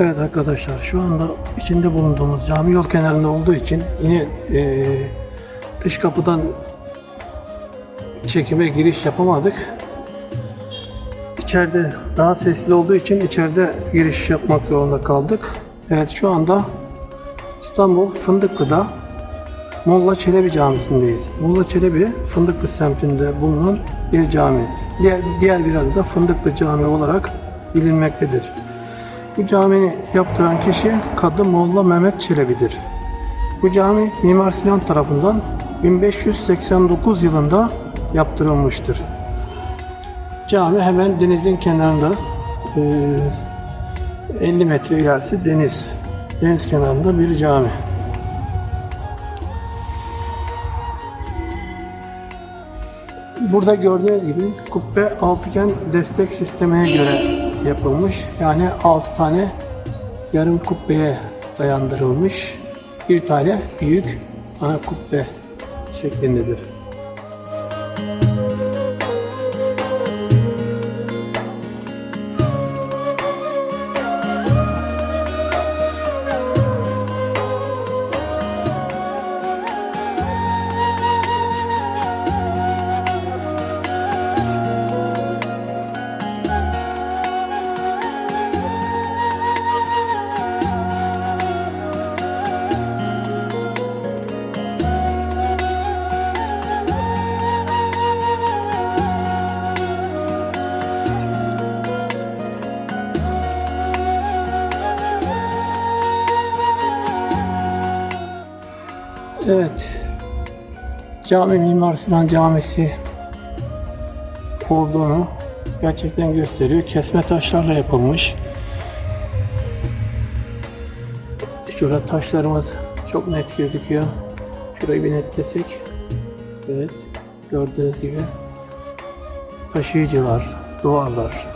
Evet arkadaşlar şu anda içinde bulunduğumuz cami yol kenarında olduğu için yine eee, dış kapıdan çekime giriş yapamadık. İçeride daha sessiz olduğu için içeride giriş yapmak zorunda kaldık. Evet şu anda İstanbul Fındıklı'da Molla Çelebi Camisi'ndeyiz. Molla Çelebi Fındıklı semtinde bulunan bir cami. Diğer, diğer bir adı da Fındıklı Cami olarak bilinmektedir. Bu camini yaptıran kişi Kadı Molla Mehmet Çelebi'dir. Bu cami Mimar Sinan tarafından 1589 yılında yaptırılmıştır. Cami hemen denizin kenarında eee, 50 metre ilerisi deniz. Deniz kenarında bir cami. Burada gördüğünüz gibi kubbe altıgen destek sistemine göre yapılmış. Yani 6 tane yarım kubbeye dayandırılmış. Bir tane büyük ana kubbe şeklindedir. Evet. Cami Mimar Sinan Camisi olduğunu gerçekten gösteriyor. Kesme taşlarla yapılmış. Şurada taşlarımız çok net gözüküyor. Şurayı bir netlesek. Evet. Gördüğünüz gibi taşıyıcılar, duvarlar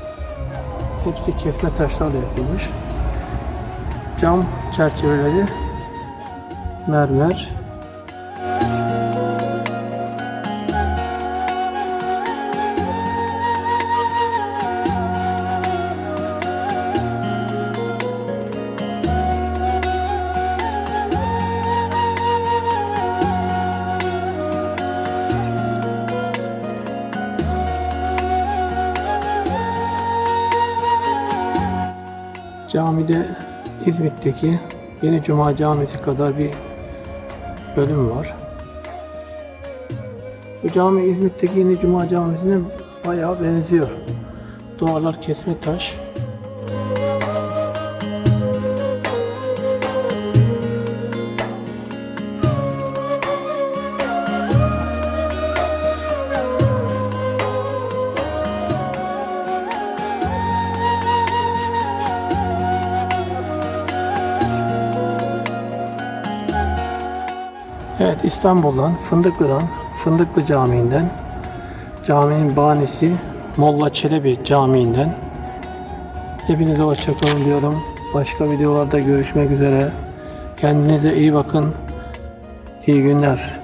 hepsi kesme taşlarla yapılmış. Cam çerçeveleri mermer. Camide İzmit'teki Yeni Cuma Camisi kadar bir bölüm var. Bu cami İzmit'teki Yeni Cuma Camisi'ne bayağı benziyor. Duvarlar kesme taş. Evet İstanbul'dan, Fındıklı'dan, Fındıklı Camii'nden, caminin banisi Molla Çelebi Camii'nden hepinize hoşçakalın diyorum. Başka videolarda görüşmek üzere. Kendinize iyi bakın. İyi günler.